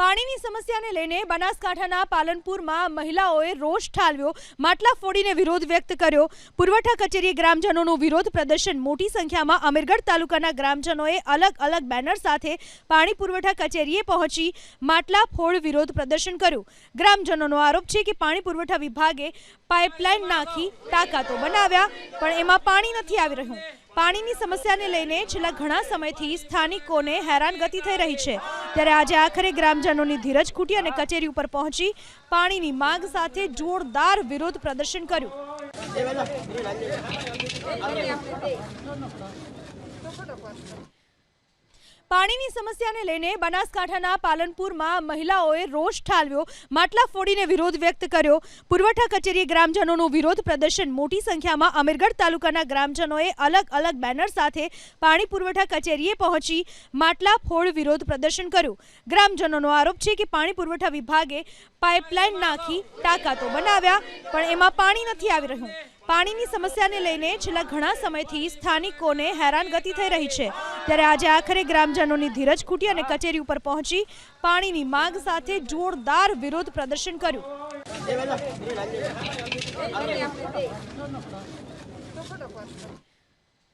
પાણીની સમસ્યાને લઈને બનાસકાંઠાના પાલનપુરમાં મહિલાઓએ રોષ ઠાલવ્યો, માટલા ફોડીને વિરોધ વ્યક્ત કર્યો. પુરવઠા કચેરી ગ્રામજનોનું વિરોધ પ્રદર્શન મોટી સંખ્યામાં અમીરગઢ તાલુકાના ગ્રામજનોએ અલગ અલગ બેનર સાથે પાણી પુરવઠા કચેરીએ પહોંચી માટલા ફોડ વિરોધ પ્રદર્શન કર્યું. ગ્રામજનોનો આરોપ છે કે પાણી પુરવઠા વિભાગે પાઇપલાઇન નાખી ટાંકા તો બનાવ્યા, પણ એમાં પાણી નથી આવી રહ્યું. પાણીની સમસ્યાને લઈને છેલ્લા ઘણા સમયથી સ્થાનિકોને હેરાનગતિ થઈ રહી છે. ત્યારે આજે આખરે ગ્રામજનોની ધીરજ ખૂટી અને કચેરી ઉપર પહોંચી પાણીની માંગ સાથે જોરદાર વિરોધ પ્રદર્શન કર્યું. પાણીની સમસ્યાને લઈને બનાસકાંઠાના પાલનપુરમાં મહિલાઓએ રોષ ઠાલવ્યો, માટલા ફોડીને વિરોધ વ્યક્ત કર્યો. પુરવઠા કચેરીએ ગ્રામજનોનું વિરોધ પ્રદર્શન મોટી સંખ્યામાં અમીરગઢ તાલુકાના ગ્રામજનોએ અલગ અલગ બેનર સાથે પાણી પુરવઠા કચેરીએ પહોંચી માટલા ફોડ વિરોધ પ્રદર્શન કર્યું. ગ્રામજનોનો આરોપ છે કે પાણી પુરવઠા વિભાગે પાઇપલાઇન નાખી ટાંકા તો બનાવ્યા, પણ એમાં પાણી નથી આવી રહ્યું. પાણીની સમસ્યાને લઈને છેલ્લા ઘણા સમયથી સ્થાનિકોને હેરાનગતિ થઈ રહી છે. ત્યારે આજે આખરે ગ્રામજનોની ધીરજ ખૂટી અને કચેરી ઉપર પહોંચી પાણીની માંગ સાથે જોરદાર વિરોધ પ્રદર્શન કર્યું.